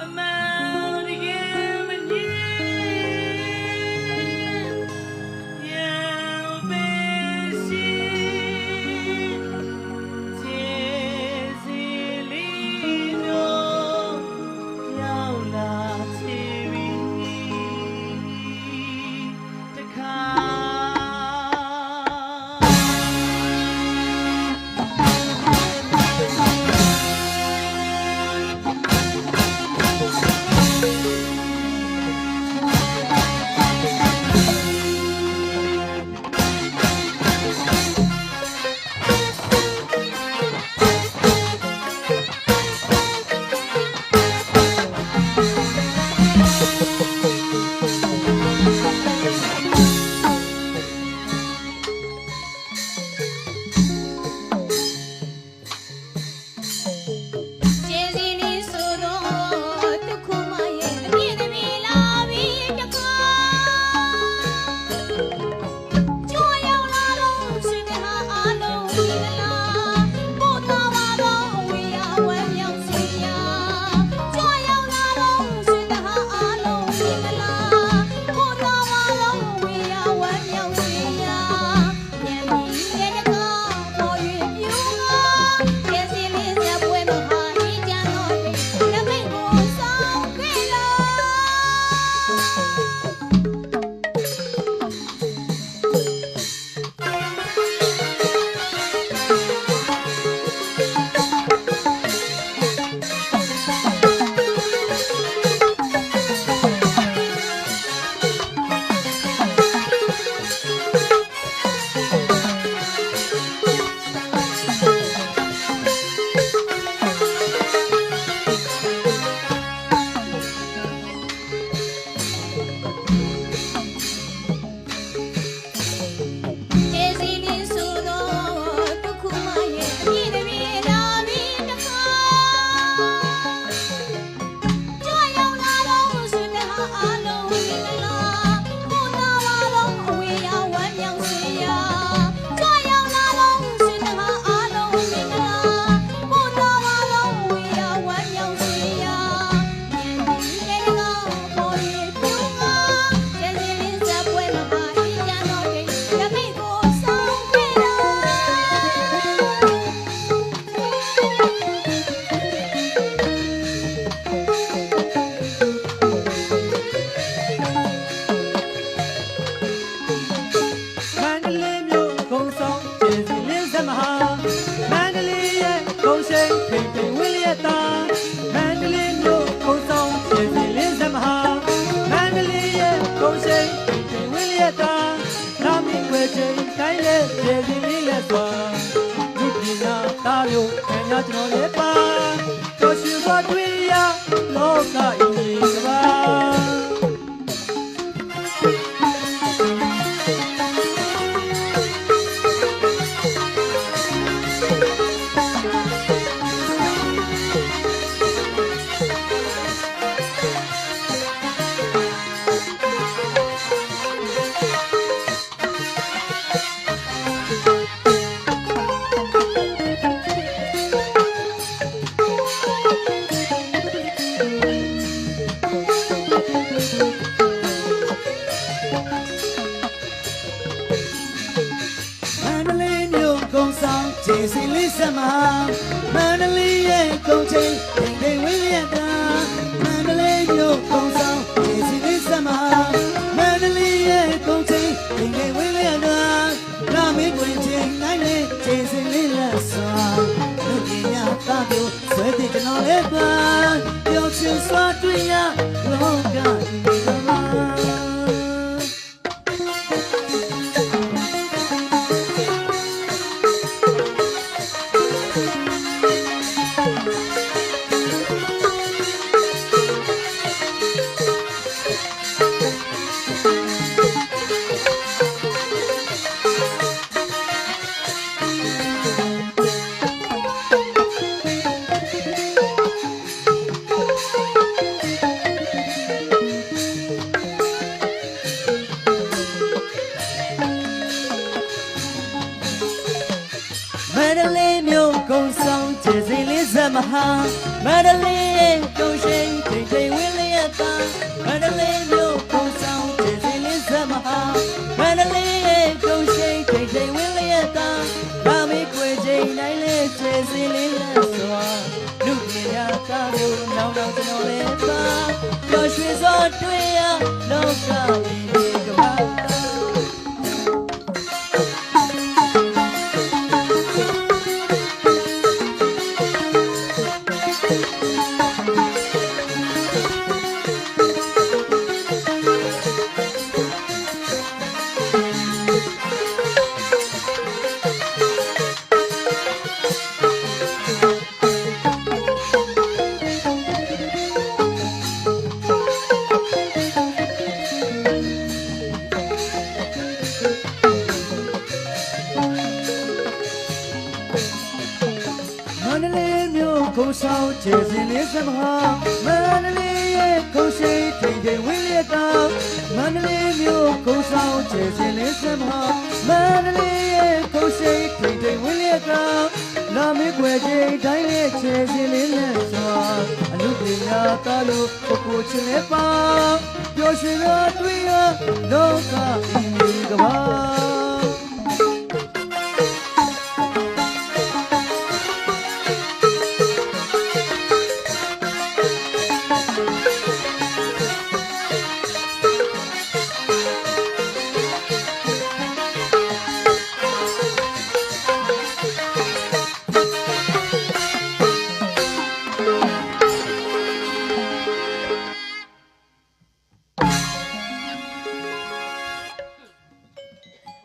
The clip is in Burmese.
a man. ကျွန်တော်လည်းပါကြောရှင်စွာတွေ့ရလောက န်းဆောင်ခြေစီလေးဆက်မှာမန္တလေးရဲ့ကုန်းချင်းဒိန်ဒိန်ဝင်းရတာမန္တလေးမြို့ကုန်းဆောင်ခြေစီလေးဆက်မှာမန္တလေးရဲ့ကုန်းချင်းဒိန်ဒိန်ဝင်းရတာနာမည်တွင်ချင်းနိုင်လေခြေစီလေးလက်စွာလူကြီးရတာပြောဆွဲတဲ့ကျွန်တော်လေးပါပျော်ရွှင်စွာတွေ့ရလောကဒီက မဟာမန္တလေးရဲ့ကုန်းရှိန်ထိန်ထိန်ဝင်းလျက်သာမန္တလေးမြို့ကုန်းဆောင်ခြေစိလေးဇမဟာမန္တလေးရဲ့ကုန်းရှိန်ထိန်ထိန်ဝင်းလျက်သာဘာမေးခွေချိန်တိုင်းလေးခြေစိလေးလက်စွာလူပညာသားတို့နောက်တော့ကျွန်တော်လေးပါပျော်ရွှင်စွာတွေ့ရလောကဒီက လေးမြို့ခုံဆောင်ခြေစင်လေးစမဟာမန္တလေးရဲ့ခုံရှိန်ထိန်ထိန်ဝင်းလျက်တာမန္တလေးမြို့ခုံဆောင်ခြေစင်လေးစမဟာမန္တလေးရဲ့ခုံရှိန်ထိန်ထိန်ဝင်းလျက်တာလာမေးွယ်ချိန်တိုင်းရဲ့ခြေစင်လေးလက်စွာအလူပညာသားလို့ပုဂ္ဂိုလ်ချင်းလေးပါပျော်ရွှင်ရတွေ့ရလောကဤကဘာ